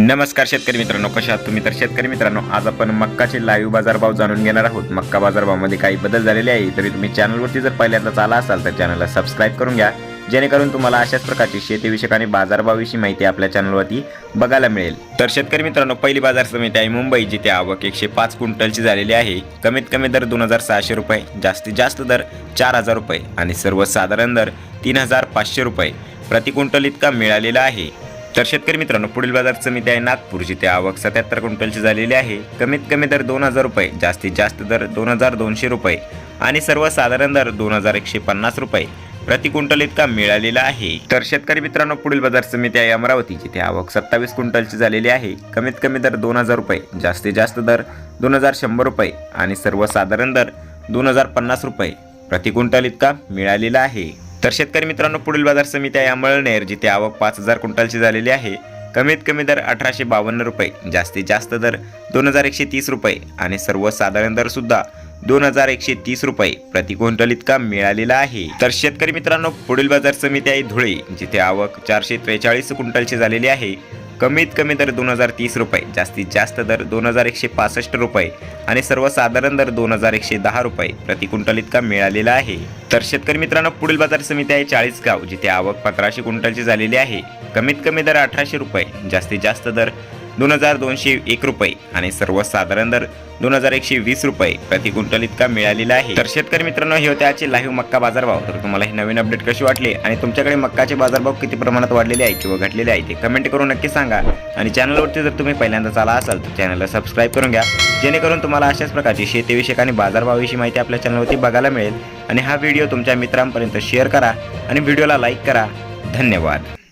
नमस्कार शेतकरी मित्रांनो कशा आहात तुम्ही? तर शेतकरी मित्रांनो आज आपण मक्काचे लाईव्ह बाजारभाव जाणून घेणार आहोत. मक्का बाजारभावामध्ये काही बदल झालेले आहे. तरी तुम्ही चॅनलवरती जर पहिल्यांदाच आला असाल तर चॅनलला सबस्क्राईब करून घ्या. जेणेकरून तुम्हाला अशाच प्रकारची शेतीविषयक आणि बाजारभावाविषयी माहिती आपल्या चॅनलवरती बघायला मिळेल. तर शेतकरी मित्रांनो पहिली बाजार समिती आहे मुंबई जिथे आवक एकशे पाच क्विंटलची झालेली आहे. कमीत कमी दर दोन हजार सहाशे रुपये जास्तीत जास्त दर चार हजार रुपये आणि सर्वसाधारण दर तीन हजार पाचशे रुपये. प्रति क्विंटल इतका मिळालेला आहे. तर शेतकरी मित्रांनो पुढील बाजार समिती आहे नागपूर जिथे आवक सत्याहत्तर क्विंटलची झालेली आहे. कमीत कमी दर दोन हजार रुपये जास्तीत जास्त दर दोन हजार दोनशे रुपये आणि सर्वसाधारण दर दोन हजार एकशे पन्नास रुपये. प्रति क्विंटल इतका मिळालेला आहे. तर शेतकरी मित्रांनो पुढील बाजार समिती आहे अमरावती जिथे आवक सत्तावीस क्विंटलची झालेली आहे. कमीत कमी दर दोन हजार रुपये जास्तीत जास्त दर दोन हजार शंभर रुपये आणि सर्वसाधारण दर दोन हजार पन्नास रुपये. प्रति क्विंटल इतका मिळालेला आहे. तर शेतकरी मित्रांनो पुढील बाजार समिती आहे अमळनेर जिथे आवक पाच हजार क्विंटलची झालेली आहे. कमीत कमी दर अठराशे बावन्न रुपये जास्तीत जास्त दर दोन हजार एकशे तीस रुपये आणि सर्वसाधारण दर सुद्धा दोन हजार एकशे तीस रुपये प्रति क्विंटल इतका मिळालेला आहे. तर शेतकरी मित्रांनो पुढील बाजार समिती आहे धुळे जिथे आवक चारशे त्रेचाळीस क्विंटलची झालेली आहे. कमीत कमी दर दोन हजार तीस रुपये जास्तीत जास्त दर दोन हजार एकशे पासष्ट रुपये आणि सर्वसाधारण दर दोन हजार एकशे दहा रुपये प्रति क्विंटल इतका मिळालेला आहे. तर शेतकरी मित्रांनो पुढील बाजार समिती आहे चाळीसगाव जिथे आवक पंधराशे क्विंटलची झालेली आहे. कमीत कमी दर अठराशे रुपये जास्तीत जास्त दर दोन हजार दोनशे एक रुपये आणि सर्वसाधारण दर दोन हजार एकशे वीस रुपये प्रति क्विंटल इतका मिळालेला आहे. तर शेतकरी मित्रांनो हे होते आजचे लाईव्ह मक्का बाजारभाव. तर तुम्हाला हे नवीन अपडेट कशी वाटले आणि तुमच्याकडे मक्काचे बाजारभाव किती प्रमाणात वाढलेले आहे किंवा घटलेले आहे ते कमेंट करून नक्की सांगा. आणि चॅनलवरती जर तुम्ही पहिल्यांदाच आला असाल तर चॅनलला सबस्क्राईब करून घ्या. जेणेकरून तुम्हाला अशाच प्रकारची शेतीविषयक आणि बाजारभावाविषयी माहिती आपल्या चॅनलवरती बघायला मिळेल. आणि हा व्हिडिओ तुमच्या मित्रांपर्यंत शेअर करा आणि व्हिडिओला लाईक करा. धन्यवाद.